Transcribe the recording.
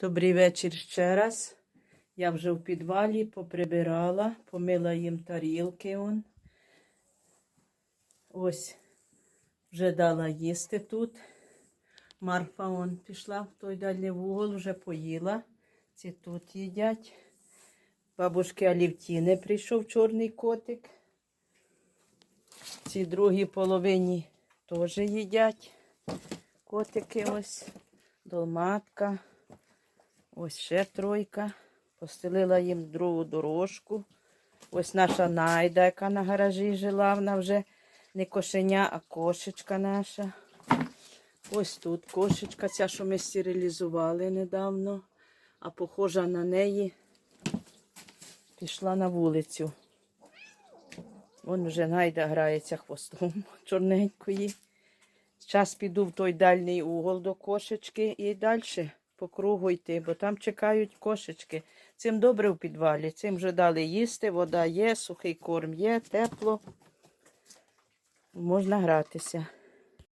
Добрий вечір ще раз. Я вже в підвалі поприбирала, помила їм тарілки. Он. Ось вже дала їсти тут. Марфа он пішла в той дальній вугол, вже поїла. Ці тут їдять. Бабушки Алівтіни прийшов чорний котик. Ці другій половині теж їдять. Котики ось, долматка. Ось ще тройка. Постелила їм другу дорожку. Ось наша найда, яка на гаражі жила, вона вже не кошеня, а кошечка наша. Ось тут кошечка, ця, що ми стерилізували недавно, а похожа на неї, пішла на вулицю. Вон вже найда грається хвостом чорненької. Зараз піду в той дальній угол до кошечки і далі по кругу йти, бо там чекають кошечки. Цим добре в підвалі. Цим вже дали їсти, вода є, сухий корм є, тепло. Можна гратися.